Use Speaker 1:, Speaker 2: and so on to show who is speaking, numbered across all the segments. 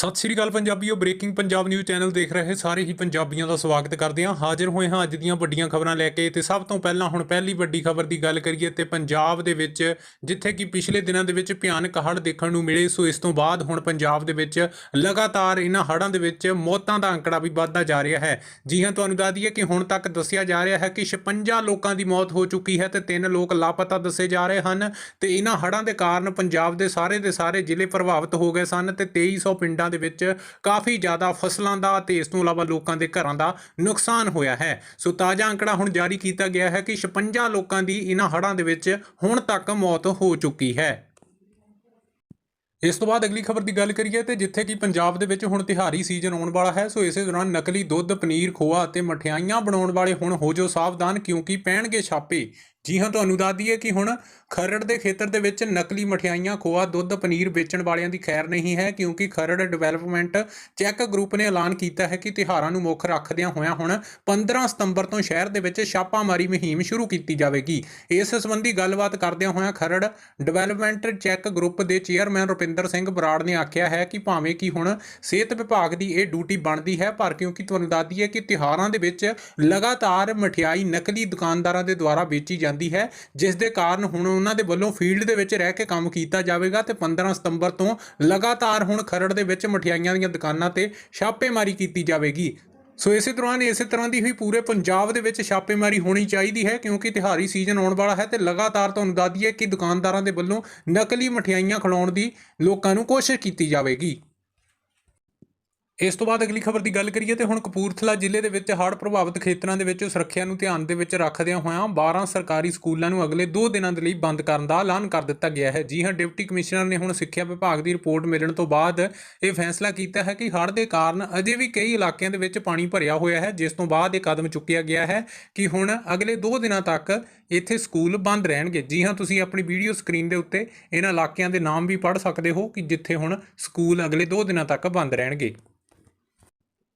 Speaker 1: ਸਤਿ ਸ੍ਰੀ ਅਕਾਲ ਪੰਜਾਬੀਓ ਬ੍ਰੇਕਿੰਗ ਪੰਜਾਬ ਨਿਊਜ਼ ਚੈਨਲ ਦੇਖ ਰਹੇ ਸਾਰੇ ਹੀ ਪੰਜਾਬੀਆਂ ਦਾ ਸਵਾਗਤ ਕਰਦੇ ਹਾਂ। ਹਾਜ਼ਰ ਹੋਏ ਹਾਂ ਅੱਜ ਦੀਆਂ ਵੱਡੀਆਂ ਖਬਰਾਂ ਲੈ ਕੇ ਤੇ ਸਭ ਤੋਂ ਪਹਿਲਾਂ ਹੁਣ ਪਹਿਲੀ ਵੱਡੀ ਖਬਰ ਦੀ ਗੱਲ ਕਰੀਏ ਤੇ ਪੰਜਾਬ ਦੇ ਵਿੱਚ, ਜਿੱਥੇ ਕਿ ਪਿਛਲੇ ਦਿਨਾਂ ਦੇ ਵਿੱਚ ਭਿਆਨਕ ਹੜ੍ਹ ਦੇਖਣ ਨੂੰ ਮਿਲੇ, ਸੋ ਇਸ ਤੋਂ ਬਾਅਦ ਹੁਣ ਪੰਜਾਬ ਦੇ ਵਿੱਚ ਲਗਾਤਾਰ ਇਹਨਾਂ ਹੜ੍ਹਾਂ ਦੇ ਵਿੱਚ ਮੌਤਾਂ ਦਾ ਅੰਕੜਾ ਵੀ ਵੱਧਦਾ ਜਾ ਰਿਹਾ ਹੈ। ਜੀ ਹਾਂ, ਤੁਹਾਨੂੰ ਦੱਸ ਦਈਏ ਕਿ ਹੁਣ ਤੱਕ ਦੱਸਿਆ ਜਾ ਰਿਹਾ ਹੈ ਕਿ 56 ਲੋਕਾਂ ਦੀ ਮੌਤ ਹੋ ਚੁੱਕੀ ਹੈ ਤੇ ਤਿੰਨ ਲੋਕ ਲਾਪਤਾ ਦੱਸੇ ਜਾ ਰਹੇ ਹਨ ਤੇ ਇਹਨਾਂ ਹੜ੍ਹਾਂ ਦੇ ਕਾਰਨ ਪੰਜਾਬ ਦੇ ਸਾਰੇ ਦੇ ਸਾਰੇ ਜ਼ਿਲ੍ਹੇ ਪ੍ਰਭਾਵਿਤ ਹੋ ਗਏ ਸਨ ਤੇ 2300 ਪਿੰਡਾਂ ਦੇ ਵਿੱਚ ਕਾਫੀ ਜ਼ਿਆਦਾ ਫਸਲਾਂ ਦਾ ਤੇ ਇਸ ਤੋਂ ਇਲਾਵਾ ਲੋਕਾਂ ਦੇ ਘਰਾਂ ਦਾ ਨੁਕਸਾਨ ਹੋਇਆ ਹੈ। ਸੋ ਤਾਜ਼ਾ ਅੰਕੜਾ ਹੁਣ ਜਾਰੀ ਕੀਤਾ ਗਿਆ ਹੈ ਕਿ 56 ਲੋਕਾਂ ਦੀ ਇਹਨਾਂ ਹੜ੍ਹਾਂ ਦੇ ਵਿੱਚ ਹੁਣ ਤੱਕ ਮੌਤ ਹੋ ਚੁੱਕੀ ਹੈ। ਇਸ ਤੋਂ ਬਾਅਦ ਅਗਲੀ ਖਬਰ ਦੀ ਗੱਲ ਕਰੀਏ ਤੇ ਜਿੱਥੇ ਕਿ ਪੰਜਾਬ ਦੇ ਵਿੱਚ ਹੁਣ ਤਿਹਾਰੀ ਸੀਜ਼ਨ ਆਉਣ ਵਾਲਾ ਹੈ, ਸੋ ਇਸੇ ਦੌਰਾਨ ਨਕਲੀ ਦੁੱਧ, ਪਨੀਰ, ਖੋਆ ਅਤੇ ਮਠਿਆਈਆਂ ਬਣਾਉਣ ਵਾਲੇ ਹੁਣ ਹੋ ਜੋ ਸਾਵਧਾਨ ਕਿਉਂਕਿ ਪੈਣਗੇ ਛਾਪੇ। ਜੀ ਹਾਂ, ਤੁਹਾਨੂੰ ਦੱਸ ਦਈਏ ਕਿ ਹੁਣ ਖਰੜ ਦੇ ਖੇਤਰ ਦੇ ਵਿੱਚ ਨਕਲੀ ਮਠਿਆਈਆਂ, ਖੋਆ, ਦੁੱਧ, ਪਨੀਰ ਵੇਚਣ ਵਾਲਿਆਂ ਦੀ ਖੈਰ ਨਹੀਂ ਹੈ, ਕਿਉਂਕਿ ਖਰੜ ਡਿਵੈਲਪਮੈਂਟ ਚੈੱਕ ਗਰੁੱਪ ਨੇ ਐਲਾਨ ਕੀਤਾ ਹੈ ਕਿ ਤਿਹਾਰਾਂ ਨੂੰ ਮੁੱਖ ਰੱਖਦਿਆਂ ਹੋਇਆਂ ਹੁਣ 15 ਸਤੰਬਰ ਤੋਂ ਸ਼ਹਿਰ ਦੇ ਵਿੱਚ ਛਾਪਾਮਾਰੀ ਮੁਹਿੰਮ ਸ਼ੁਰੂ ਕੀਤੀ ਜਾਵੇਗੀ। ਇਸ ਸੰਬੰਧੀ ਗੱਲਬਾਤ ਕਰਦਿਆਂ ਹੋਇਆਂ ਖਰੜ ਡਿਵੈਲਪਮੈਂਟ ਚੈੱਕ ਗਰੁੱਪ ਦੇ ਚੇਅਰਮੈਨ ਰੁਪਿੰਦਰ ਸਿੰਘ ਬਰਾੜ ਨੇ ਆਖਿਆ ਹੈ ਕਿ ਭਾਵੇਂ ਕਿ ਹੁਣ ਸਿਹਤ ਵਿਭਾਗ ਦੀ ਇਹ ਡਿਊਟੀ ਬਣਦੀ ਹੈ, ਪਰ ਕਿਉਂਕਿ ਤੁਹਾਨੂੰ ਦੱਸ ਦਈਏ ਕਿ ਤਿਹਾਰਾਂ ਦੇ ਵਿੱਚ ਲਗਾਤਾਰ ਮਠਿਆਈ ਨਕਲੀ ਦੁਕਾਨਦਾਰਾਂ ਦੇ ਦੁਆਰਾ ਵੇਚੀ ਜਾਂਦੀ ਹੈ, ਜਿਸ ਦੇ ਕਾਰਨ ਹੁਣ ਉਹਨਾਂ ਦੇ ਵੱਲੋਂ ਫੀਲਡ ਦੇ ਵਿੱਚ ਰਹਿ ਕੇ ਕੰਮ ਕੀਤਾ ਜਾਵੇਗਾ ਤੇ 15 ਸਤੰਬਰ ਤੋਂ ਲਗਾਤਾਰ ਹੁਣ ਖਰੜ ਦੇ ਵਿੱਚ ਮਠਿਆਈਆਂ ਦੀਆਂ ਦੁਕਾਨਾਂ ਤੇ ਛਾਪੇਮਾਰੀ ਕੀਤੀ ਜਾਵੇਗੀ। ਸੋ ਇਸੇ ਦੌਰਾਨ ਇਸੇ ਤਰ੍ਹਾਂ ਦੀ ਹੀ ਪੂਰੇ ਪੰਜਾਬ ਦੇ ਵਿੱਚ ਛਾਪੇਮਾਰੀ ਹੋਣੀ ਚਾਹੀਦੀ ਹੈ ਕਿਉਂਕਿ ਤਿਹਾਰੀ ਸੀਜ਼ਨ ਆਉਣ ਵਾਲਾ ਹੈ ਤੇ ਲਗਾਤਾਰ ਤੁਹਾਨੂੰ ਦੱਸ ਦਈਏ ਕਿ ਦੁਕਾਨਦਾਰਾਂ ਦੇ ਵੱਲੋਂ ਨਕਲੀ ਮਠਿਆਈਆਂ ਖਿਲਾਉਣ ਦੀ ਲੋਕਾਂ ਨੂੰ ਕੋਸ਼ਿਸ਼ ਕੀਤੀ ਜਾਵੇਗੀ। ਇਸ ਤੋਂ ਬਾਅਦ ਅਗਲੀ ਖਬਰ ਦੀ ਗੱਲ ਕਰੀਏ ਤੇ ਹੁਣ ਕਪੂਰਥਲਾ ਜ਼ਿਲ੍ਹੇ ਦੇ ਵਿੱਚ ਹੜ੍ਹ ਪ੍ਰਭਾਵਿਤ ਖੇਤਰਾਂ ਦੇ ਵਿੱਚ ਸੁਰੱਖਿਆ ਨੂੰ ਧਿਆਨ ਦੇ ਵਿੱਚ ਰੱਖਦਿਆਂ ਹੋਇਆਂ 12 ਸਰਕਾਰੀ ਸਕੂਲਾਂ ਨੂੰ ਅਗਲੇ 2 ਦਿਨਾਂ ਦੇ ਲਈ ਬੰਦ ਕਰਨ ਦਾ ਐਲਾਨ ਕਰ ਦਿੱਤਾ ਗਿਆ ਹੈ। ਜੀ ਹਾਂ, ਡਿਪਟੀ ਕਮਿਸ਼ਨਰ ਨੇ ਹੁਣ ਸਿੱਖਿਆ ਵਿਭਾਗ ਦੀ ਰਿਪੋਰਟ ਮਿਲਣ ਤੋਂ ਬਾਅਦ ਇਹ ਫੈਸਲਾ ਕੀਤਾ ਹੈ ਕਿ ਹੜ੍ਹ ਦੇ ਕਾਰਨ ਅਜੇ ਵੀ ਕਈ ਇਲਾਕਿਆਂ ਦੇ ਵਿੱਚ ਪਾਣੀ ਭਰਿਆ ਹੋਇਆ ਹੈ, ਜਿਸ ਤੋਂ ਬਾਅਦ ਇਹ ਕਦਮ ਚੁੱਕਿਆ ਗਿਆ ਹੈ ਕਿ ਹੁਣ ਅਗਲੇ 2 ਦਿਨਾਂ ਤੱਕ ਇੱਥੇ ਸਕੂਲ ਬੰਦ ਰਹਿਣਗੇ। ਜੀ ਹਾਂ, ਤੁਸੀਂ ਆਪਣੀ ਵੀਡੀਓ ਸਕਰੀਨ ਦੇ ਉੱਤੇ ਇਹਨਾਂ ਇਲਾਕਿਆਂ ਦੇ ਨਾਮ ਵੀ ਪੜ੍ਹ ਸਕਦੇ ਹੋ ਕਿ ਜਿੱਥੇ ਹੁਣ ਸਕੂਲ ਅਗਲੇ 2 ਦਿਨਾਂ ਤੱਕ ਬੰਦ ਰਹਿਣਗੇ।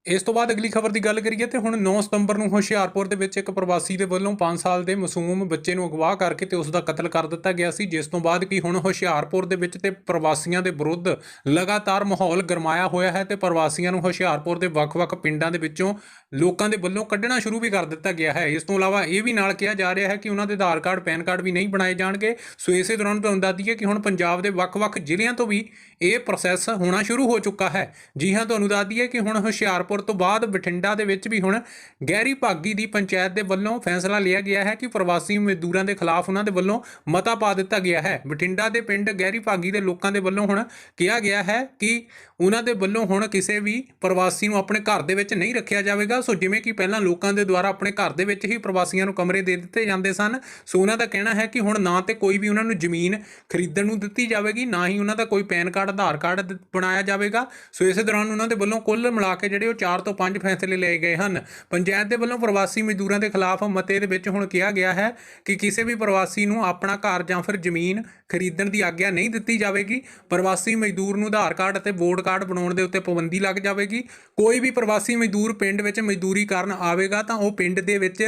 Speaker 1: ਇਸ ਤੋਂ ਬਾਅਦ ਅਗਲੀ ਖਬਰ ਦੀ ਗੱਲ ਕਰੀਏ ਤੇ ਹੁਣ 9 ਸਤੰਬਰ ਨੂੰ ਹੁਸ਼ਿਆਰਪੁਰ ਦੇ ਵਿੱਚ ਇੱਕ ਪ੍ਰਵਾਸੀ ਦੇ ਵੱਲੋਂ 5 ਸਾਲ ਦੇ ਮਾਸੂਮ ਬੱਚੇ ਨੂੰ ਅਗਵਾ ਕਰਕੇ ਤੇ ਉਸ ਦਾ ਕਤਲ ਕਰ ਦਿੱਤਾ ਗਿਆ ਸੀ, ਜਿਸ ਤੋਂ ਬਾਅਦ ਕੀ ਹੁਣ ਹੁਸ਼ਿਆਰਪੁਰ ਦੇ ਵਿੱਚ ਤੇ ਪ੍ਰਵਾਸੀਆਂ ਦੇ ਵਿਰੁੱਧ ਲਗਾਤਾਰ ਮਾਹੌਲ ਗਰਮਾਇਆ ਹੋਇਆ ਹੈ ਤੇ ਪ੍ਰਵਾਸੀਆਂ ਨੂੰ ਹੁਸ਼ਿਆਰਪੁਰ ਦੇ ਵੱਖ-ਵੱਖ ਪਿੰਡਾਂ ਦੇ ਵਿੱਚੋਂ ਲੋਕਾਂ ਦੇ ਵੱਲੋਂ ਕੱਢਣਾ ਸ਼ੁਰੂ ਵੀ ਕਰ ਦਿੱਤਾ ਗਿਆ ਹੈ। ਇਸ ਤੋਂ ਇਲਾਵਾ ਇਹ ਵੀ ਨਾਲ ਕਿਹਾ ਜਾ ਰਿਹਾ ਹੈ ਕਿ ਉਹਨਾਂ ਦੇ ਆਧਾਰ ਕਾਰਡ, ਪੈਨ ਕਾਰਡ ਵੀ ਨਹੀਂ ਬਣਾਏ ਜਾਣਗੇ। ਸੋ ਇਸੇ ਦੌਰਾਨ ਤੁਹਾਨੂੰ ਦੱਸ ਦਈਏ ਕਿ ਹੁਣ ਪੰਜਾਬ ਦੇ ਵੱਖ-ਵੱਖ ਜ਼ਿਲ੍ਹਿਆਂ ਤੋਂ ਵੀ ਇਹ ਪ੍ਰੋਸੈਸ ਹੋਣਾ ਸ਼ੁਰੂ ਹੋ ਚੁੱਕਾ ਹੈ। ਜੀ ਹਾਂ, ਤੁਹਾਨੂੰ ਦੱਸ ਦਈਏ ਕਿ ਹੁਣ ਹੁਸ਼ਿਆਰਪੁਰ ਤੋਂ ਬਾਅਦ ਬਠਿੰਡਾ ਦੇ ਵਿੱਚ ਵੀ ਹੁਣ ਗਹਿਰੀ ਭਾਗੀ ਦੀ ਪੰਚਾਇਤ ਦੇ ਵੱਲੋਂ ਫੈਸਲਾ ਲਿਆ ਗਿਆ ਹੈ ਕਿ ਪ੍ਰਵਾਸੀ ਮਜ਼ਦੂਰਾਂ ਦੇ ਖਿਲਾਫ ਉਹਨਾਂ ਦੇ ਵੱਲੋਂ ਮਤਾ ਪਾ ਦਿੱਤਾ ਗਿਆ ਹੈ। ਬਠਿੰਡਾ ਦੇ ਪਿੰਡ ਗਹਿਰੀ ਭਾਗੀ ਦੇ ਲੋਕਾਂ ਦੇ ਵੱਲੋਂ ਹੁਣ ਕਿਹਾ ਗਿਆ ਹੈ ਕਿ ਉਹਨਾਂ ਦੇ ਵੱਲੋਂ ਹੁਣ ਕਿਸੇ ਵੀ ਪ੍ਰਵਾਸੀ ਨੂੰ ਆਪਣੇ ਘਰ ਦੇ ਵਿੱਚ ਨਹੀਂ ਰੱਖਿਆ ਜਾਵੇਗਾ। ਸੋ ਜਿਵੇਂ ਕਿ ਪਹਿਲਾਂ ਲੋਕਾਂ ਦੇ ਦੁਆਰਾ ਆਪਣੇ ਘਰ ਦੇ ਵਿੱਚ ਹੀ ਪ੍ਰਵਾਸੀਆਂ ਨੂੰ ਕਮਰੇ ਦੇ ਦਿੱਤੇ ਜਾਂਦੇ ਸਨ, ਸੋ ਉਹਨਾਂ ਦਾ ਕਹਿਣਾ ਹੈ ਕਿ ਹੁਣ ਨਾ ਤੇ ਕੋਈ ਵੀ ਉਹਨਾਂ ਨੂੰ ਜ਼ਮੀਨ ਖਰੀਦਣ ਨੂੰ ਦਿੱਤੀ ਜਾਵੇਗੀ, ਨਾ ਹੀ ਉਹਨਾਂ ਦਾ ਕੋਈ ਪੈਨ ਕਾਰਡ ਆਧਾਰ ਕਾਰਡ ਬਣਾਇਆ ਜਾਵੇਗਾ। ਸੋ ਇਸੇ ਦੌਰਾਨ ਉਹਨਾਂ ਦੇ ਵੱਲੋਂ ਕੁੱਲ ਮਿਲਾ ਕੇ ਜਿਹੜੇ ਉਹ 4 ਤੋਂ 5 ਫੈਸਲੇ ਲਏ ਗਏ ਹਨ। ਪੰਚਾਇਤ ਦੇ ਵੱਲੋਂ ਪ੍ਰਵਾਸੀ ਮਜ਼ਦੂਰਾਂ ਦੇ ਖਿਲਾਫ ਮਤੇ ਦੇ ਵਿੱਚ ਹੁਣ ਕਿਹਾ ਗਿਆ ਹੈ ਕਿ ਕਿਸੇ ਵੀ ਪ੍ਰਵਾਸੀ ਨੂੰ ਆਪਣਾ ਘਰ ਜਾਂ ਫਿਰ ਜ਼ਮੀਨ ਖਰੀਦਣ ਦੀ ਆਗਿਆ ਨਹੀਂ ਦਿੱਤੀ ਜਾਵੇਗੀ। ਪ੍ਰਵਾਸੀ ਮਜ਼ਦੂਰ ਨੂੰ ਆਧਾਰ ਕਾਰਡ ਅਤੇ ਵੋਟ ਕਾਰਡ ਬਣਾਉਣ ਦੇ ਉੱਤੇ ਪਾਬੰਦੀ ਲੱਗ ਜਾਵੇਗੀ। ਕੋਈ ਵੀ ਪ੍ਰਵਾਸੀ ਮਜ਼ਦੂਰ ਪਿੰਡ ਵਿੱਚ ਮਜ਼ਦੂਰੀ ਕਰਨ ਆਵੇਗਾ ਤਾਂ ਉਹ ਪਿੰਡ ਦੇ ਵਿੱਚ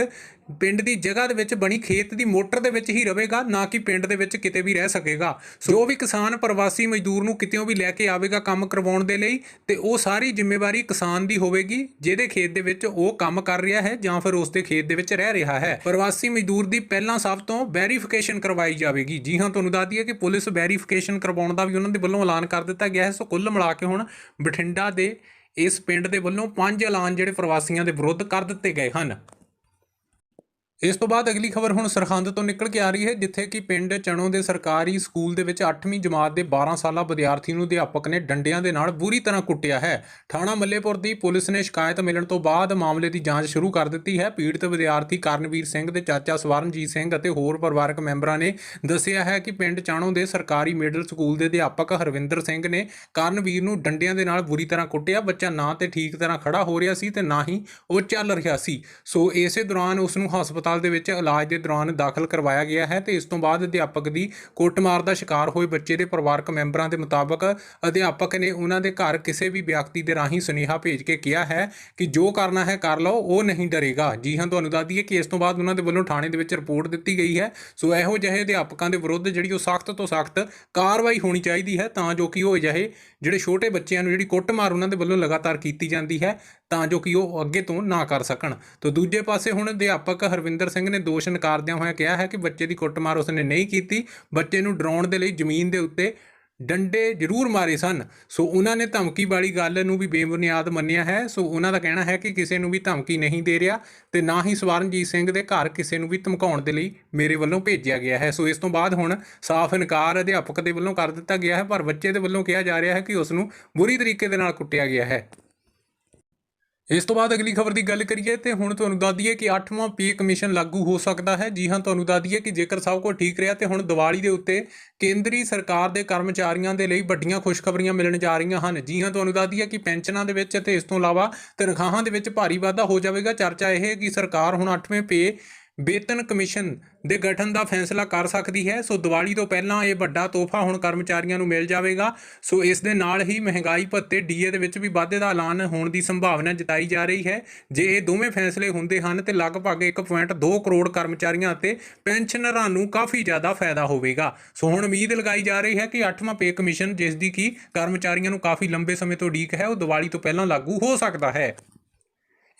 Speaker 1: ਪਿੰਡ ਦੀ ਜਗ੍ਹਾ ਦੇ ਵਿੱਚ ਬਣੀ ਖੇਤ ਦੀ ਮੋਟਰ ਦੇ ਵਿੱਚ ਹੀ ਰਹੇਗਾ, ਨਾ ਕਿ ਪਿੰਡ ਦੇ ਵਿੱਚ ਕਿਤੇ ਵੀ ਰਹਿ ਸਕੇਗਾ। ਸੋ ਜੋ ਵੀ ਕਿਸਾਨ ਪ੍ਰਵਾਸੀ ਮਜ਼ਦੂਰ ਨੂੰ ਕਿਤੇੋਂ ਵੀ ਲੈ ਕੇ ਆਵੇਗਾ ਕੰਮ ਕਰਵਾਉਣ ਦੇ ਲਈ, ਤੇ ਉਹ ਸਾਰੀ ਜ਼ਿੰਮੇਵਾਰੀ ਕਿਸਾਨ ਦੀ ਹੋਵੇਗੀ, ਜਿਹਦੇ ਖੇਤ ਦੇ ਵਿੱਚ ਉਹ ਕੰਮ ਕਰ ਰਿਹਾ ਹੈ ਜਾਂ ਫਿਰ ਉਸ ਦੇ ਖੇਤ ਦੇ ਵਿੱਚ ਰਹਿ ਰਿਹਾ ਹੈ। ਪ੍ਰਵਾਸੀ ਮਜ਼ਦੂਰ ਦੀ ਪਹਿਲਾਂ ਸਭ ਤੋਂ ਵੈਰੀਫਿਕੇਸ਼ਨ ਕਰਵਾਈ ਜਾਵੇਗੀ। ਜੀ ਹਾਂ, ਤੁਹਾਨੂੰ ਦੱਸ ਦਈਏ ਕਿ ਪੁਲਿਸ ਵੈਰੀਫਿਕੇਸ਼ਨ ਕਰਵਾਉਣ ਦਾ ਵੀ ਉਹਨਾਂ ਦੇ ਵੱਲੋਂ ਐਲਾਨ ਕਰ ਦਿੱਤਾ ਗਿਆ ਹੈ। ਸੋ ਕੁੱਲ ਮਿਲਾ ਕੇ ਹੁਣ ਬਠਿੰਡਾ ਦੇ ਇਸ ਪਿੰਡ ਦੇ ਵੱਲੋਂ ਪੰਜ ਐਲਾਨ ਜਿਹੜੇ ਪ੍ਰਵਾਸੀਆਂ ਦੇ ਵਿਰੁੱਧ ਕਰ ਦਿੱਤੇ ਗਏ ਹਨ। ਇਸ ਤੋਂ ਬਾਅਦ ਅਗਲੀ ਖਬਰ ਹੁਣ ਸਰਹੰਦ ਤੋਂ ਨਿਕਲ ਕੇ ਆ ਰਹੀ ਹੈ, ਜਿੱਥੇ ਕਿ ਪਿੰਡ ਚਣੋ ਦੇ ਸਰਕਾਰੀ ਸਕੂਲ ਦੇ ਵਿੱਚ 8ਵੀਂ ਜਮਾਤ ਦੇ 12 ਸਾਲਾ ਵਿਦਿਆਰਥੀ ਨੂੰ ਅਧਿਆਪਕ ਨੇ ਡੰਡਿਆਂ ਦੇ ਨਾਲ ਬੁਰੀ ਤਰ੍ਹਾਂ ਕੁੱਟਿਆ ਹੈ। ਥਾਣਾ ਮੱਲੇਪੁਰ ਦੀ ਪੁਲਿਸ ਨੇ ਸ਼ਿਕਾਇਤ ਮਿਲਣ ਤੋਂ ਬਾਅਦ ਮਾਮਲੇ ਦੀ ਜਾਂਚ ਸ਼ੁਰੂ ਕਰ ਦਿੱਤੀ ਹੈ। ਪੀੜਤ ਵਿਦਿਆਰਥੀ ਕਰਨਵੀਰ ਸਿੰਘ ਦੇ ਚਾਚਾ ਸਵਰਨਜੀਤ ਸਿੰਘ ਅਤੇ ਹੋਰ ਪਰਿਵਾਰਕ ਮੈਂਬਰਾਂ ਨੇ ਦੱਸਿਆ ਹੈ ਕਿ ਪਿੰਡ ਚਣੋ ਦੇ ਸਰਕਾਰੀ ਮਿਡਲ ਸਕੂਲ ਦੇ ਅਧਿਆਪਕ ਹਰਵਿੰਦਰ ਸਿੰਘ ਨੇ ਕਰਨਵੀਰ ਨੂੰ ਡੰਡਿਆਂ ਦੇ ਨਾਲ ਬੁਰੀ ਤਰ੍ਹਾਂ ਕੁੱਟਿਆ। ਬੱਚਾ ਨਾ ਤੇ ਠੀਕ ਤਰ੍ਹਾਂ ਖੜਾ ਹੋ ਰਿਹਾ ਸੀ ਤੇ ਨਾ ਹੀ ਉਹ ਚੱਲ ਰਿਹਾ ਸੀ। ਸੋ ਇਸੇ ਦੌਰਾਨ ਉਸ ਨੂੰ ਹਸਪਤਾਲ ਹਸਪਤਾਲ ਦੇ ਵਿੱਚ ਇਲਾਜ ਦੇ ਦੌਰਾਨ ਦਾਖਲ ਕਰਵਾਇਆ ਗਿਆ ਹੈ ਤੇ ਇਸ ਤੋਂ ਬਾਅਦ ਅਧਿਆਪਕ ਦੀ ਕੁੱਟਮਾਰ ਦਾ ਸ਼ਿਕਾਰ ਹੋਏ ਬੱਚੇ ਦੇ ਪਰਿਵਾਰਕ ਮੈਂਬਰਾਂ ਦੇ ਮੁਤਾਬਕ ਅਧਿਆਪਕ ਨੇ ਉਹਨਾਂ ਦੇ ਘਰ ਕਿਸੇ ਵੀ ਵਿਅਕਤੀ ਦੇ ਰਾਹੀਂ ਸੁਨੇਹਾ ਭੇਜ ਕੇ ਕਿਹਾ ਹੈ ਕਿ ਜੋ ਕਰਨਾ ਹੈ ਕਰ ਲਓ, ਉਹ ਨਹੀਂ ਡਰੇਗਾ। ਜੀ ਹਾਂ, ਤੁਹਾਨੂੰ ਦੱਸ ਦਈਏ ਕਿ ਇਸ ਤੋਂ ਬਾਅਦ ਉਹਨਾਂ ਦੇ ਵੱਲੋਂ ਥਾਣੇ ਦੇ ਵਿੱਚ ਰਿਪੋਰਟ ਦਿੱਤੀ ਗਈ ਹੈ। ਸੋ ਇਹੋ ਜਿਹੇ ਅਧਿਆਪਕਾਂ ਦੇ ਵਿਰੁੱਧ ਜਿਹੜੀ ਉਹ ਸਖਤ ਤੋਂ ਸਖਤ ਕਾਰਵਾਈ ਹੋਣੀ ਚਾਹੀਦੀ ਹੈ ਤਾਂ ਜੋ ਕਿ ਉਹ ਅਜਿਹੇ ਜਿਹੜੇ ਛੋਟੇ ਬੱਚਿਆਂ ਨੂੰ ਜਿਹੜੀ ਕੁੱਟਮਾਰ ਉਹਨਾਂ ਦੇ ਵੱਲੋਂ ਲਗਾਤਾਰ ਕੀਤੀ ਜਾਂਦੀ ਹੈ ਤਾਂ ਜੋ ਕਿ ਉਹ ਅੱਗੇ ਤੋਂ ਨਾ ਕਰ ਸਕਣ। ਤੋਂ ਦੂਜੇ ਪਾਸੇ ਹੁਣ ਅਧਿਆਪਕ ਹਰਵਿੰਦਰ ਸਿੰਘ ਨੇ ਦੋਸ਼ ਨਕਾਰਦਿਆਂ ਹੋਇਆ ਕਿਹਾ ਹੈ ਕਿ ਬੱਚੇ ਦੀ ਕੁੱਟਮਾਰ ਉਸਨੇ ਨਹੀਂ ਕੀਤੀ। ਬੱਚੇ ਨੂੰ ਡਰਾਉਣ ਦੇ ਲਈ ਜ਼ਮੀਨ ਦੇ ਉੱਤੇ ਡੰਡੇ ਜ਼ਰੂਰ ਮਾਰੇ ਸਨ। ਸੋ ਉਹਨਾਂ ਨੇ ਧਮਕੀ ਵਾਲੀ ਗੱਲ ਨੂੰ ਵੀ ਬੇਬੁਨਿਆਦ ਮੰਨਿਆ ਹੈ। ਸੋ ਉਹਨਾਂ ਦਾ ਕਹਿਣਾ ਹੈ ਕਿ ਕਿਸੇ ਨੂੰ ਵੀ ਧਮਕੀ ਨਹੀਂ ਦੇ ਰਿਹਾ ਤੇ ਨਾ ਹੀ ਸਵਰਨਜੀਤ ਸਿੰਘ ਦੇ ਘਰ ਕਿਸੇ ਨੂੰ ਵੀ ਧਮਕਾਉਣ ਦੇ ਲਈ ਮੇਰੇ ਵੱਲੋਂ ਭੇਜਿਆ ਗਿਆ ਹੈ। ਸੋ ਇਸ ਤੋਂ ਬਾਅਦ ਹੁਣ ਸਾਫ਼ ਇਨਕਾਰ ਅਧਿਆਪਕ ਦੇ ਵੱਲੋਂ ਕਰ ਦਿੱਤਾ ਗਿਆ ਹੈ। ਪਰ ਬੱਚੇ ਦੇ ਵੱਲੋਂ ਕਿਹਾ ਜਾ ਰਿਹਾ ਹੈ ਕਿ ਉਸ ਨੂੰ ਬੁਰੀ ਤਰੀਕੇ ਦੇ ਨਾਲ ਕੁੱਟਿਆ ਗਿਆ ਹੈ। ਇਸ ਤੋਂ ਬਾਅਦ ਅਗਲੀ ਖਬਰ ਦੀ ਗੱਲ ਕਰੀਏ ਤੇ ਹੁਣ ਤੁਹਾਨੂੰ ਦੱਸ ਦਈਏ ਕਿ 8ਵਾਂ ਪੇ ਕਮਿਸ਼ਨ ਲਾਗੂ ਹੋ ਸਕਦਾ ਹੈ। ਜੀ ਹਾਂ, ਤੁਹਾਨੂੰ ਦੱਸ ਦਈਏ ਕਿ ਜੇਕਰ ਸਭ ਕੁਝ ਠੀਕ ਰਿਹਾ ਤੇ ਹੁਣ ਦੀਵਾਲੀ ਦੇ ਉੱਤੇ ਕੇਂਦਰੀ ਸਰਕਾਰ ਦੇ ਕਰਮਚਾਰੀਆਂ ਦੇ ਲਈ ਵੱਡੀਆਂ ਖੁਸ਼ਖਬਰੀਆਂ ਮਿਲਣ ਜਾ ਰਹੀਆਂ ਹਨ। ਜੀ ਹਾਂ, ਤੁਹਾਨੂੰ ਦੱਸ ਦਈਏ ਕਿ ਪੈਨਸ਼ਨਾਂ ਦੇ ਵਿੱਚ ਤੇ ਇਸ ਤੋਂ ਇਲਾਵਾ ਤਨਖਾਹਾਂ ਦੇ ਵਿੱਚ ਭਾਰੀ ਵਾਧਾ ਹੋ ਜਾਵੇਗਾ। ਚਰਚਾ ਇਹ ਹੈ ਕਿ ਸਰਕਾਰ ਹੁਣ 8ਵੇਂ ਪੇ ਵੇਤਨ ਕਮਿਸ਼ਨ ਦੇ ਗਠਨ ਦਾ ਫੈਸਲਾ ਕਰ ਸਕਦੀ ਹੈ। ਸੋ ਦੀਵਾਲੀ ਤੋਂ ਪਹਿਲਾਂ ਇਹ ਵੱਡਾ ਤੋਹਫਾ ਹੁਣ ਕਰਮਚਾਰੀਆਂ ਨੂੰ ਮਿਲ ਜਾਵੇਗਾ। ਸੋ ਇਸ ਦੇ ਨਾਲ ਹੀ ਮਹਿੰਗਾਈ ਭੱਤੇ ਡੀਏ ਦੇ ਵਿੱਚ ਵੀ ਵਾਧੇ ਦਾ ਐਲਾਨ ਹੋਣ ਦੀ ਸੰਭਾਵਨਾ ਜਤਾਈ ਜਾ ਰਹੀ ਹੈ। ਜੇ ਇਹ ਦੋਵੇਂ ਫੈਸਲੇ ਹੁੰਦੇ ਹਨ ਤੇ ਲਗਭਗ 1.2 ਕਰੋੜ ਕਰਮਚਾਰੀਆਂ ਅਤੇ ਪੈਨਸ਼ਨਰਾਂ ਨੂੰ ਕਾਫੀ ਜ਼ਿਆਦਾ ਫਾਇਦਾ ਹੋਵੇਗਾ। ਸੋ ਹੁਣ ਉਮੀਦ ਲਗਾਈ ਜਾ ਰਹੀ ਹੈ ਕਿ 8ਵਾਂ ਪੇ ਕਮਿਸ਼ਨ, ਜਿਸ ਦੀ ਕੀ ਕਰਮਚਾਰੀਆਂ ਨੂੰ ਕਾਫੀ ਲੰਬੇ ਸਮੇਂ ਤੋਂ ਉਡੀਕ ਹੈ, ਉਹ ਦੀਵਾਲੀ ਤੋਂ ਪਹਿਲਾਂ ਲਾਗੂ ਹੋ ਸਕਦਾ ਹੈ।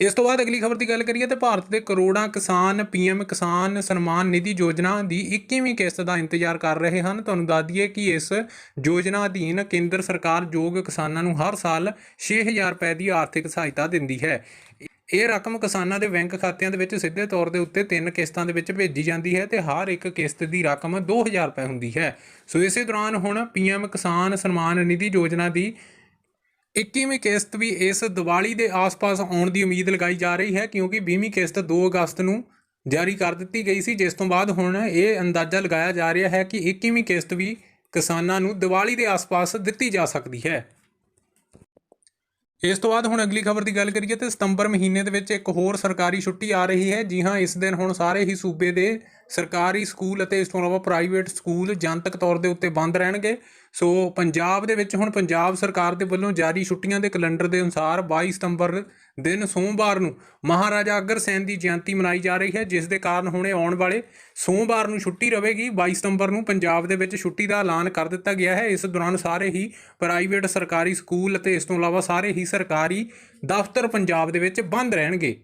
Speaker 1: ਇਸ ਤੋਂ ਬਾਅਦ ਅਗਲੀ ਖਬਰ ਦੀ ਗੱਲ ਕਰੀਏ ਤੇ ਭਾਰਤ ਦੇ ਕਰੋੜਾਂ ਕਿਸਾਨ, ਪੀਐਮ ਕਿਸਾਨ ਸਨਮਾਨ ਨਿਧੀ ਯੋਜਨਾ ਦੀ 21ਵੀਂ ਕਿਸ਼ਤ ਦਾ ਇੰਤਜ਼ਾਰ ਕਰ ਰਹੇ ਹਨ। ਤੁਹਾਨੂੰ ਦੱਸ ਦਈਏ ਕਿ ਇਸ ਯੋਜਨਾ ਅਧੀਨ ਕੇਂਦਰ ਸਰਕਾਰ ਯੋਗ ਕਿਸਾਨਾਂ ਨੂੰ ਹਰ ਸਾਲ 6000 ਰੁਪਏ ਦੀ ਆਰਥਿਕ ਸਹਾਇਤਾ ਦਿੰਦੀ ਹੈ। ਇਹ ਰਕਮ ਕਿਸਾਨਾਂ ਦੇ ਬੈਂਕ ਖਾਤਿਆਂ ਦੇ ਵਿੱਚ ਸਿੱਧੇ ਤੌਰ ਦੇ ਉੱਤੇ ਤਿੰਨ ਕਿਸ਼ਤਾਂ ਦੇ ਵਿੱਚ ਭੇਜੀ ਜਾਂਦੀ ਹੈ ਤੇ ਹਰ ਇੱਕ ਕਿਸ਼ਤ ਦੀ ਰਕਮ 2000 ਰੁਪਏ ਹੁੰਦੀ ਹੈ। ਸੋ ਇਸੇ ਦੌਰਾਨ ਹੁਣ ਪੀਐਮ ਕਿਸਾਨ ਸਨਮਾਨ ਨਿਧੀ ਯੋਜਨਾ ਦੀ 21ਵੀਂ ਕਿਸ਼ਤ ਵੀ ਇਸ ਦੀਵਾਲੀ ਦੇ ਆਸ-ਪਾਸ ਆਉਣ ਦੀ ਉਮੀਦ ਲਗਾਈ ਜਾ ਰਹੀ ਹੈ, ਕਿਉਂਕਿ 20ਵੀਂ ਕਿਸ਼ਤ 2 ਅਗਸਤ ਨੂੰ ਜਾਰੀ ਕਰ ਦਿੱਤੀ ਗਈ ਸੀ, ਜਿਸ ਤੋਂ ਬਾਅਦ ਹੁਣ ਇਹ ਅੰਦਾਜ਼ਾ ਲਗਾਇਆ ਜਾ ਰਿਹਾ ਹੈ ਕਿ 21ਵੀਂ ਕਿਸ਼ਤ ਵੀ ਕਿਸਾਨਾਂ ਨੂੰ ਦੀਵਾਲੀ ਦੇ ਆਸ-ਪਾਸ ਦਿੱਤੀ ਜਾ ਸਕਦੀ ਹੈ। ਇਸ ਤੋਂ ਬਾਅਦ ਹੁਣ ਅਗਲੀ ਖਬਰ ਦੀ ਗੱਲ ਕਰੀਏ ਤੇ ਸਤੰਬਰ ਮਹੀਨੇ ਦੇ ਵਿੱਚ ਇੱਕ ਹੋਰ ਸਰਕਾਰੀ ਛੁੱਟੀ ਆ ਰਹੀ ਹੈ, ਜੀ ਹਾਂ, ਇਸ ਦਿਨ ਹੁਣ ਸਾਰੇ ਹੀ ਸੂਬੇ ਦੇ ਸਰਕਾਰੀ ਸਕੂਲ ਅਤੇ ਇਸ ਤੋਂ ਇਲਾਵਾ ਪ੍ਰਾਈਵੇਟ ਸਕੂਲ ਜਨਤਕ ਤੌਰ ਦੇ ਉੱਤੇ ਬੰਦ ਰਹਿਣਗੇ। ਸੋ ਪੰਜਾਬ ਦੇ ਵਿੱਚ ਹੁਣ ਪੰਜਾਬ ਸਰਕਾਰ ਦੇ ਵੱਲੋਂ ਜਾਰੀ ਛੁੱਟੀਆਂ ਦੇ ਕੈਲੰਡਰ ਦੇ ਅਨੁਸਾਰ 22 ਸਤੰਬਰ ਦਿਨ ਸੋਮਵਾਰ ਨੂੰ ਮਹਾਰਾਜਾ ਅਗਰਸੈਨ ਦੀ ਜਯੰਤੀ ਮਨਾਈ ਜਾ ਰਹੀ ਹੈ, ਜਿਸ ਦੇ ਕਾਰਨ ਹੁਣੇ ਆਉਣ ਵਾਲੇ ਸੋਮਵਾਰ ਨੂੰ ਛੁੱਟੀ ਰਹੇਗੀ 22 ਸਤੰਬਰ ਨੂੰ ਪੰਜਾਬ ਦੇ ਵਿੱਚ ਛੁੱਟੀ ਦਾ ਐਲਾਨ ਕਰ ਦਿੱਤਾ ਗਿਆ ਹੈ। ਇਸ ਦੌਰਾਨ ਸਾਰੇ ਹੀ ਪ੍ਰਾਈਵੇਟ ਸਰਕਾਰੀ ਸਕੂਲ ਅਤੇ ਇਸ ਤੋਂ ਇਲਾਵਾ ਸਾਰੇ ਹੀ ਸਰਕਾਰੀ ਦਫ਼ਤਰ ਪੰਜਾਬ ਦੇ ਵਿੱਚ ਬੰਦ ਰਹਿਣਗੇ।